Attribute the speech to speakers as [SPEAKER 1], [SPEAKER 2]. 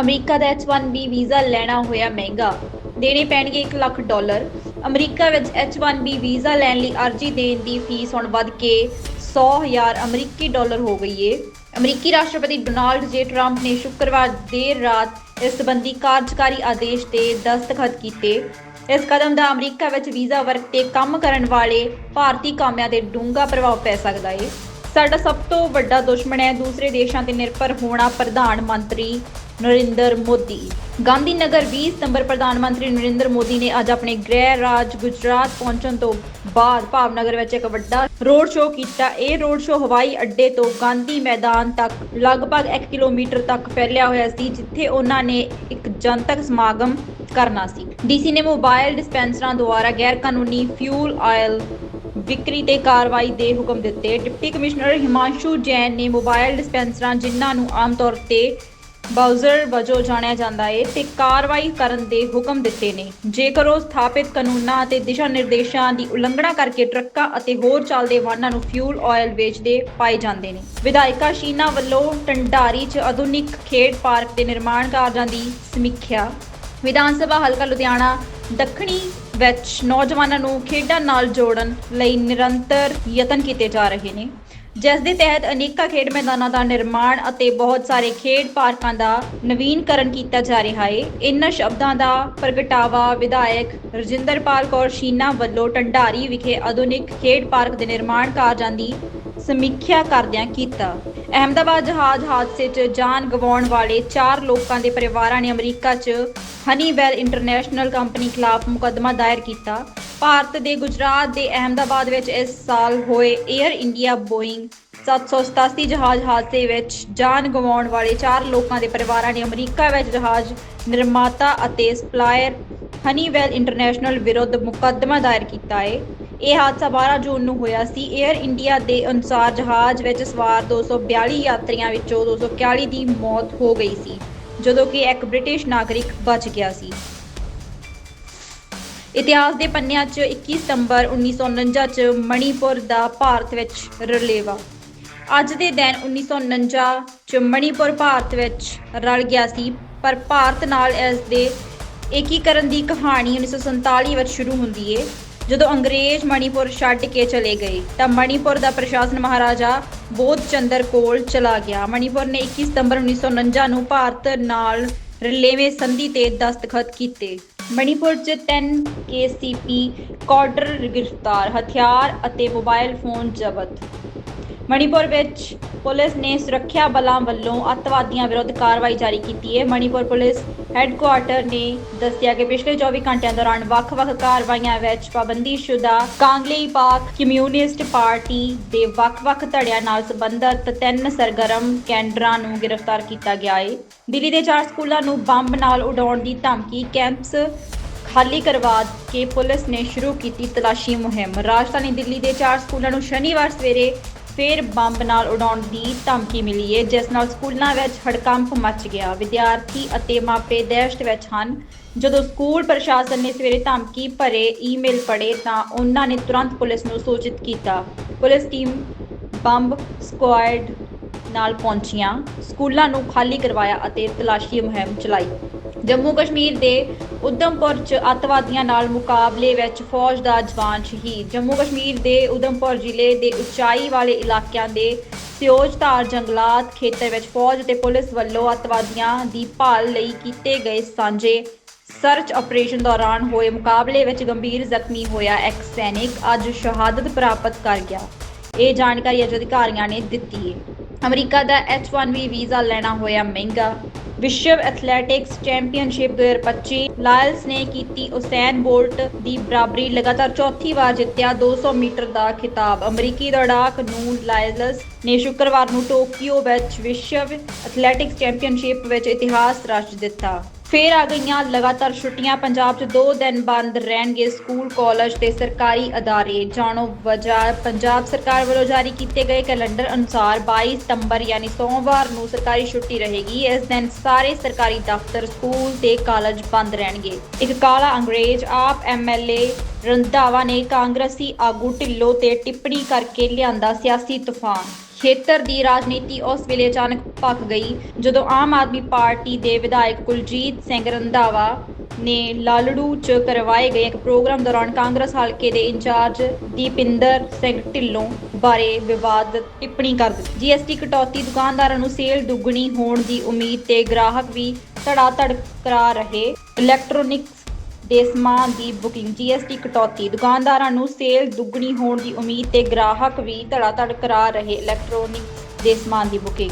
[SPEAKER 1] America ਦਾ H1B visa ਲੈਣਾ ਹੋਇਆ ਮਹਿੰਗਾ ਦੇਣੇ ਪੈਣਗੇ 1 ਲੱਖ ਡਾਲਰ। ਅਮਰੀਕਾ ਵਿੱਚ H1B ਵੀਜ਼ਾ ਲੈਣ ਲਈ ਅਰਜ਼ੀ ਦੇਣ ਦੀ ਫੀਸ ਹੁਣ ਵੱਧ ਕੇ 100,000 ਅਮਰੀਕੀ ਡਾਲਰ ਹੋ ਗਈ ਏ। ਅਮਰੀਕੀ ਰਾਸ਼ਟਰਪਤੀ ਡੋਨਾਲਡ ਜੇ ਟਰੰਪ ਨੇ ਸ਼ੁੱਕਰਵਾਰ ਦੇਰ ਰਾਤ ਇਸ ਸਬੰਧੀ ਕਾਰਜਕਾਰੀ ਆਦੇਸ਼ ਤੇ ਦਸਤਖਤ ਕੀਤੇ। ਇਸ ਕਦਮ ਦਾ ਅਮਰੀਕਾ ਵਿੱਚ ਵੀਜ਼ਾ ਵਰਗ ਤੇ ਕੰਮ ਕਰਨ ਵਾਲੇ ਭਾਰਤੀ ਕਾਮਿਆਂ ਤੇ ਡੂੰਘਾ ਪ੍ਰਭਾਵ ਪੈ ਸਕਦਾ ਏ। ਸਾਡਾ ਸਭ ਤੋਂ ਵੱਡਾ ਦੁਸ਼ਮਣ ਹੈ। ਦੂਸਰੇ ਦੇਸ਼ਾਂ ਤੇ ਨਿਰਭਰ ਹੋਣਾ ਪ੍ਰਧਾਨ ਮੰਤਰੀ ਨਰਿੰਦਰ ਮੋਦੀ। ਗਾਂਧੀ ਨਗਰ 20 ਸਤੰਬਰ ਪ੍ਰਧਾਨ ਮੰਤਰੀ ਨਰਿੰਦਰ ਮੋਦੀ ਨੇ ਅੱਜ ਆਪਣੇ ਗ੍ਰਹਿ ਰਾਜ ਗੁਜਰਾਤ ਪਹੁੰਚਣ ਤੋਂ ਬਾਅਦ ਭਾਵਨਗਰ ਵਿੱਚ ਇੱਕ ਵੱਡਾ ਰੋਡ ਸ਼ੋਅ ਕੀਤਾ। ਇਹ ਰੋਡ ਸ਼ੋਅ ਹਵਾਈ ਅੱਡੇ ਤੋਂ ਗਾਂਧੀ ਮੈਦਾਨ ਤੱਕ ਲਗਭਗ 1 ਕਿਲੋਮੀਟਰ ਤੱਕ ਫੈਲਿਆ ਹੋਇਆ ਸੀ, ਜਿੱਥੇ ਉਹਨਾਂ ਨੇ ਇੱਕ ਜਨਤਕ ਸਮਾਗਮ ਕਰਨਾ ਸੀ। ਡੀਸੀ ਨੇ ਮੋਬਾਈਲ ਡਿਸਪੈਂਸਰਾਂ ਦੁਆਰਾ ਗੈਰ ਕਾਨੂੰਨੀ ਫਿਊਲ ਆਇਲ ਵਿਕਰੀ ਤੇ ਕਾਰਵਾਈ ਦੇ ਹੁਕਮ ਦਿੱਤੇ। ਡਿਪਟੀ ਕਮਿਸ਼ਨਰ ਹਿਮਾਂਸ਼ੂ ਜੈਨ ਨੇ ਮੋਬਾਈਲ ਡਿਸਪੈਂਸਰਾਂ ਜਿਨ੍ਹਾਂ ਨੂੰ ਆਮ ਤੌਰ ਤੇ ਬਾਊਜ਼ਰ ਵਜੋਂ ਜਾਣਿਆ ਜਾਂਦਾ ਹੈ ਤੇ ਕਾਰਵਾਈ ਕਰਨ ਦੇ ਹੁਕਮ ਦਿੱਤੇ ਨੇ। ਜੇਕਰ ਉਹ ਸਥਾਪਿਤ ਕਾਨੂੰਨਾਂ ਅਤੇ ਦਿਸ਼ਾ ਨਿਰਦੇਸ਼ਾਂ ਦੀ ਉਲੰਘਣਾ ਕਰਕੇ ਟਰੱਕਾਂ ਅਤੇ ਹੋਰ ਚੱਲਦੇ ਵਾਹਨਾਂ ਨੂੰ ਫਿਊਲ ਆਇਲ ਵੇਚਦੇ ਪਾਏ ਜਾਂਦੇ ਨੇ। ਵਿਧਾਇਕਾ ਸ਼ੀਨਾ ਵੱਲੋਂ ਟੰਡਾਰੀ 'ਚ ਆਧੁਨਿਕ ਖੇਡ ਪਾਰਕ ਦੇ ਨਿਰਮਾਣ ਕਾਰਜਾਂ ਦੀ ਸਮੀਖਿਆ। ਵਿਧਾਨ ਸਭਾ ਹਲਕਾ ਲੁਧਿਆਣਾ, ਦੱਖਣੀ ਵਿੱਚ ਨੌਜਵਾਨਾਂ ਨੂੰ ਖੇਡਾਂ ਨਾਲ ਜੋੜਨ ਲਈ ਨਿਰੰਤਰ ਯਤਨ ਕੀਤੇ ਜਾ ਰਹੇ ਨੇ। ਜਿਸ ਦੇ ਤਹਿਤ ਅਨੇਕਾਂ ਖੇਡ ਮੈਦਾਨਾਂ ਦਾ ਨਿਰਮਾਣ ਅਤੇ ਬਹੁਤ ਸਾਰੇ ਖੇਡ ਪਾਰਕਾਂ ਦਾ ਨਵੀਨਕਰਨ ਕੀਤਾ ਜਾ ਰਿਹਾ ਹੈ। ਇਨ੍ਹਾਂ ਸ਼ਬਦਾਂ ਦਾ ਪ੍ਰਗਟਾਵਾ ਵਿਧਾਇਕ ਰਜਿੰਦਰਪਾਲ ਕੌਰ ਸ਼ੀਨਾ ਵੱਲੋਂ ਟੰਡਾਰੀ ਵਿਖੇ ਆਧੁਨਿਕ ਖੇਡ ਪਾਰਕ ਦੇ ਨਿਰਮਾਣ ਕਾਰਜਾਂ ਦੀ ਸਮੀਖਿਆ ਕਰਦਿਆਂ ਕੀਤਾ। ਅਹਮਦਾਬਾਦ ਜਹਾਜ਼ ਹਾਦਸੇ 'ਚ ਜਾਨ ਗਵਾਉਣ ਵਾਲੇ 4 ਲੋਕਾਂ ਦੇ ਪਰਿਵਾਰਾਂ ਨੇ ਅਮਰੀਕਾ 'ਚ ਹਨੀਵੈਲ ਇੰਟਰਨੈਸ਼ਨਲ ਕੰਪਨੀ ਖਿਲਾਫ ਮੁਕੱਦਮਾ ਦਾਇਰ ਕੀਤਾ। ਭਾਰਤ ਦੇ ਗੁਜਰਾਤ ਦੇ ਅਹਮਦਾਬਾਦ ਵਿੱਚ ਇਸ ਸਾਲ ਹੋਏ 에ਅਰ ਇੰਡੀਆ ਬੋਇੰਗ 787 ਜਹਾਜ਼ ਹਾਦਸੇ ਵਿੱਚ ਜਾਨ ਗਵਾਉਣ ਵਾਲੇ 4 ਲੋਕਾਂ ਦੇ ਪਰਿਵਾਰਾਂ ਨੇ ਅਮਰੀਕਾ ਵਿੱਚ ਜਹਾਜ਼ ਨਿਰਮਾਤਾ ਅਤੇ ਸਪਲਾਇਰ ਹਨੀਵੈਲ ਇੰਟਰਨੈਸ਼ਨਲ ਵਿਰੁੱਧ ਮੁਕੱਦਮਾ ਦਾਇਰ ਕੀਤਾ ਹੈ। ਇਹ ਹਾਦਸਾ 12 ਜੂਨ ਨੂੰ ਹੋਇਆ ਸੀ। 에ਅਰ ਇੰਡੀਆ ਦੇ ਅਨੁਸਾਰ ਜਹਾਜ਼ ਵਿੱਚ ਸਵਾਰ 242 ਯਾਤਰੀਆਂ ਵਿੱਚੋਂ 241 ਦੀ ਮੌਤ ਹੋ ਗਈ ਸੀ, ਜਦੋਂ ਕਿ ਇੱਕ ਬ੍ਰਿਟਿਸ਼ ਨਾਗਰਿਕ ਬਚ ਗਿਆ ਸੀ। ਇਤਿਹਾਸ ਦੇ ਪੰਨਿਆਂ 'ਚ 21 ਸਤੰਬਰ 1949 'ਚ ਮਣੀਪੁਰ ਦਾ ਭਾਰਤ ਵਿੱਚ ਰਲੇਵਾ। ਅੱਜ ਦੇ ਦਿਨ 1949 'ਚ ਮਣੀਪੁਰ ਭਾਰਤ ਵਿੱਚ ਰਲ ਗਿਆ ਸੀ, ਪਰ ਭਾਰਤ ਨਾਲ ਇਸ ਦੇ ਏਕੀਕਰਨ ਦੀ ਕਹਾਣੀ 1947 ਵਿੱਚ ਸ਼ੁਰੂ ਹੁੰਦੀ ਏ। ਜਦੋਂ ਅੰਗਰੇਜ਼ ਮਣੀਪੁਰ ਛੱਡ ਕੇ ਚਲੇ ਗਏ, ਤਾਂ ਮਣੀਪੁਰ ਦਾ ਪ੍ਰਸ਼ਾਸਨ ਮਹਾਰਾਜਾ ਬੋਧ ਚੰਦਰ ਕੋਲ ਚਲਾ ਗਿਆ। ਮਣੀਪੁਰ ਨੇ 21 ਸਤੰਬਰ 1949 ਨੂੰ ਭਾਰਤ ਨਾਲ ਰਲੇਵੇਂ ਸੰਧੀ ਤੇ ਦਸਤਖਤ ਕੀਤੇ। ਮਣੀਪੁਰ 'ਚ 10 ਕੇਸੀਪੀ ਕਾਡਰ ਗ੍ਰਿਫਤਾਰ, ਹਥਿਆਰ ਅਤੇ ਮੋਬਾਈਲ ਫੋਨ ਜ਼ਬਤ। ਮਣੀਪੁਰ ਵਿੱਚ ਪੁਲਿਸ ਨੇ ਸੁਰੱਖਿਆ ਬਲਾਂ ਵੱਲੋਂ ਅੱਤਵਾਦੀਆਂ ਵਿਰੁੱਧ ਕਾਰਵਾਈ ਜਾਰੀ ਕੀਤੀ ਹੈ। ਮਣੀਪੁਰ ਪੁਲਿਸ ਹੈੱਡਕੁਆਰਟਰ ਨੇ ਦੱਸਿਆ ਕਿ ਪਿਛਲੇ 24 ਘੰਟਿਆਂ ਦੌਰਾਨ ਵੱਖ-ਵੱਖ ਕਾਰਵਾਈਆਂ ਵਿੱਚ ਪਾਬੰਦੀਸ਼ੁਦਾ ਕਾਂਗਲੇਈ ਪਾਕ ਕਮਿਊਨਿਸਟ ਪਾਰਟੀ ਦੇ ਵੱਖ-ਵੱਖ ਧੜਿਆਂ ਨਾਲ ਸੰਬੰਧਿਤ ਤਿੰਨ ਸਰਗਰਮ ਕੈਂਡਰਾਂ ਨੂੰ ਗ੍ਰਿਫਤਾਰ ਕੀਤਾ ਗਿਆ ਹੈ। ਦਿੱਲੀ ਦੇ ਚਾਰ ਸਕੂਲਾਂ ਨੂੰ ਬੰਬ ਨਾਲ ਉਡਾਉਣ ਦੀ ਧਮਕੀ, ਕੈਂਪਸ ਖਾਲੀ ਕਰਵਾ ਕੇ ਪੁਲਿਸ ਨੇ ਸ਼ੁਰੂ ਕੀਤੀ ਤਲਾਸ਼ੀ ਮੁਹਿੰਮ। ਰਾਜਧਾਨੀ ਦਿੱਲੀ ਦੇ ਚਾਰ ਸਕੂਲਾਂ ਨੂੰ ਸ਼ਨੀਵਾਰ ਸਵੇਰੇ ਫੇਰ ਬੰਬ ਨਾਲ ਉਡਾਉਣ ਦੀ ਧਮਕੀ ਮਿਲੀ ਹੈ ਜਿਸ ਨਾਲ ਸਕੂਲਾਂ ਵਿੱਚ ਹੜਕੰਪ ਮਚ ਗਿਆ। ਵਿਦਿਆਰਥੀ ਅਤੇ ਮਾਪੇ ਦਹਿਸ਼ਤ ਵਿੱਚ ਹਨ। ਜਦੋਂ ਸਕੂਲ ਪ੍ਰਸ਼ਾਸਨ ਨੇ ਸਵੇਰੇ ਧਮਕੀ ਭਰੇ ਈਮੇਲ ਪੜ੍ਹੇ ਤਾਂ ਉਹਨਾਂ ਨੇ ਤੁਰੰਤ ਪੁਲਿਸ ਨੂੰ ਸੂਚਿਤ ਕੀਤਾ। ਪੁਲਿਸ ਟੀਮ ਬੰਬ ਸਕੁਆਡ ਨਾਲ ਪਹੁੰਚੀਆਂ। ਸਕੂਲਾਂ ਨੂੰ ਖਾਲੀ ਕਰਵਾਇਆ ਅਤੇ ਤਲਾਸ਼ੀ ਮੁਹਿੰਮ ਚਲਾਈ। ਜੰਮੂ ਕਸ਼ਮੀਰ ਦੇ ਉਧਮਪੁਰ ਚ ਅੱਤਵਾਦੀਆਂ ਨਾਲ ਮੁਕਾਬਲੇ ਵਿੱਚ ਫੌਜ ਦਾ ਜਵਾਨ ਸ਼ਹੀਦ। ਜੰਮੂ ਕਸ਼ਮੀਰ ਦੇ ਉਧਮਪੁਰ ਜ਼ਿਲ੍ਹੇ ਦੇ ਉਚਾਈ ਵਾਲੇ ਇਲਾਕਿਆਂ ਦੇ ਸਿਓਜਧਾਰ ਜੰਗਲਾਤ ਖੇਤਰ ਵਿੱਚ ਫੌਜ ਅਤੇ ਪੁਲਿਸ ਵੱਲੋਂ ਅੱਤਵਾਦੀਆਂ ਦੀ ਭਾਲ ਲਈ ਕੀਤੇ ਗਏ ਸਾਂਝੇ ਸਰਚ ਆਪਰੇਸ਼ਨ ਦੌਰਾਨ ਹੋਏ ਮੁਕਾਬਲੇ ਵਿੱਚ ਗੰਭੀਰ ਜ਼ਖਮੀ ਹੋਇਆ ਇੱਕ ਸੈਨਿਕ, ਅੱਜ ਸ਼ਹਾਦਤ ਪ੍ਰਾਪਤ ਕਰ ਗਿਆ। ਇਹ ਜਾਣਕਾਰੀ ਅੱਜ ਅਧਿਕਾਰੀਆਂ ਨੇ ਦਿੱਤੀ ਹੈ। ਅਮਰੀਕਾ ਦਾ H1B ਵੀਜ਼ਾ ਲੈਣਾ ਹੋਇਆ ਮਹਿੰਗਾ ਵਿਸ਼ਵ ਐਥਲੈਟਿਕਸ ਚੈਂਪੀਅਨਸ਼ਿਪ 2025 ਲਾਇਲਸ ਨੇ ਕੀਤੀ ਉਸੈਨ ਬੋਲਟ ਦੀ ਬਰਾਬਰੀ। ਲਗਾਤਾਰ ਚੌਥੀ ਵਾਰ ਜਿੱਤਿਆ 200 ਮੀਟਰ ਦਾ ਖਿਤਾਬ। ਅਮਰੀਕੀ ਦੌੜਾਕ ਨੂੰ ਲਾਇਲਸ ਨੇ ਸ਼ੁੱਕਰਵਾਰ ਨੂੰ ਟੋਕੀਓ ਵਿੱਚ ਵਿਸ਼ਵ ਐਥਲੈਟਿਕਸ ਚੈਂਪੀਅਨਸ਼ਿਪ ਵਿੱਚ ਇਤਿਹਾਸ ਰਚ ਦਿੱਤਾ। ਫੇਰ ਆ ਗਈਆਂ, ਲਗਾਤਾਰ ਛੁੱਟੀਆਂ, ਪੰਜਾਬ 'ਚ 2 ਦਿਨ ਬੰਦ ਰਹਿਣਗੇ ਸਕੂਲ, ਕਾਲਜ ਤੇ ਸਰਕਾਰੀ ਅਦਾਰੇ। ਜਾਣੋ ਵਜ੍ਹਾ, ਪੰਜਾਬ ਸਰਕਾਰ ਵੱਲੋਂ ਜਾਰੀ ਕੀਤੇ ਗਏ ਕੈਲੰਡਰ ਅਨੁਸਾਰ 22 ਸਤੰਬਰ ਯਾਨੀ ਸੋਮਵਾਰ ਨੂੰ ਸਰਕਾਰੀ ਛੁੱਟੀ ਰਹੇਗੀ। ਇਸ ਦਿਨ ਸਾਰੇ ਸਰਕਾਰੀ ਦਫ਼ਤਰ, ਸਕੂਲ ਤੇ ਕਾਲਜ ਬੰਦ ਰਹਿਣਗੇ। ਇੱਕ ਕਾਲਾ ਅੰਗਰੇਜ਼ ਆਪ ਐਮਐਲਏ ਰੰਧਾਵਾ ਨੇ ਕਾਂਗਰਸੀ ਆਗੂ ਢਿੱਲੋਂ ਤੇ ਟਿੱਪਣੀ ਕਰਕੇ ਲਿਆਂਦਾ ਸਿਆਸੀ ਤੂਫਾਨ। ਖੇਤਰ ਦੀ ਰਾਜਨੀਤੀ ਉਸ ਵੇਲੇ ਅਚਾਨਕ ਭਖ ਗਈ, ਜਦੋਂ ਆਮ ਆਦਮੀ ਪਾਰਟੀ ਦੇ ਵਿਧਾਇਕ ਕੁਲਜੀਤ ਸਿੰਘ ਰੰਧਾਵਾ ਨੇ ਲਾਲੜੂ 'ਚ ਕਰਵਾਏ ਗਏ ਇੱਕ ਪ੍ਰੋਗਰਾਮ ਦੌਰਾਨ ਕਾਂਗਰਸ ਹਲਕੇ ਦੇ ਇੰਚਾਰਜ ਦੀਪਿੰਦਰ ਸਿੰਘ ਢਿੱਲੋਂ ਬਾਰੇ ਵਿਵਾਦ ਟਿੱਪਣੀ ਕਰ ਦਿੱਤੀ। ਜੀਐਸਟੀ ਕਟੌਤੀ ਦੁਕਾਨਦਾਰਾਂ ਨੂੰ ਸੇਲ ਦੁੱਗਣੀ ਹੋਣ ਦੀ ਉਮੀਦ ਤੇ ਗ੍ਰਾਹਕ ਵੀ ਧੜਾ ਧੜ ਕਰਾ ਰਹੇ। ਇਲੈਕਟ੍ਰੋਨਿਕਸ ਦੇ ਸਮਾਨ ਦੀ ਬੁਕਿੰਗ ਜੀਐਸਟੀ ਕਟੌਤੀ, ਦੁਕਾਨਦਾਰਾਂ ਨੂੰ ਸੇਲ ਦੁੱਗਣੀ ਹੋਣ ਦੀ ਉਮੀਦ ਤੇ ਗ੍ਰਾਹਕ ਵੀ ਧੜਾਧੜ ਕਰਾ ਰਹੇ ਇਲੈਕਟ੍ਰੋਨਿਕਸ ਦੇ ਸਮਾਨ ਦੀ ਬੁਕਿੰਗ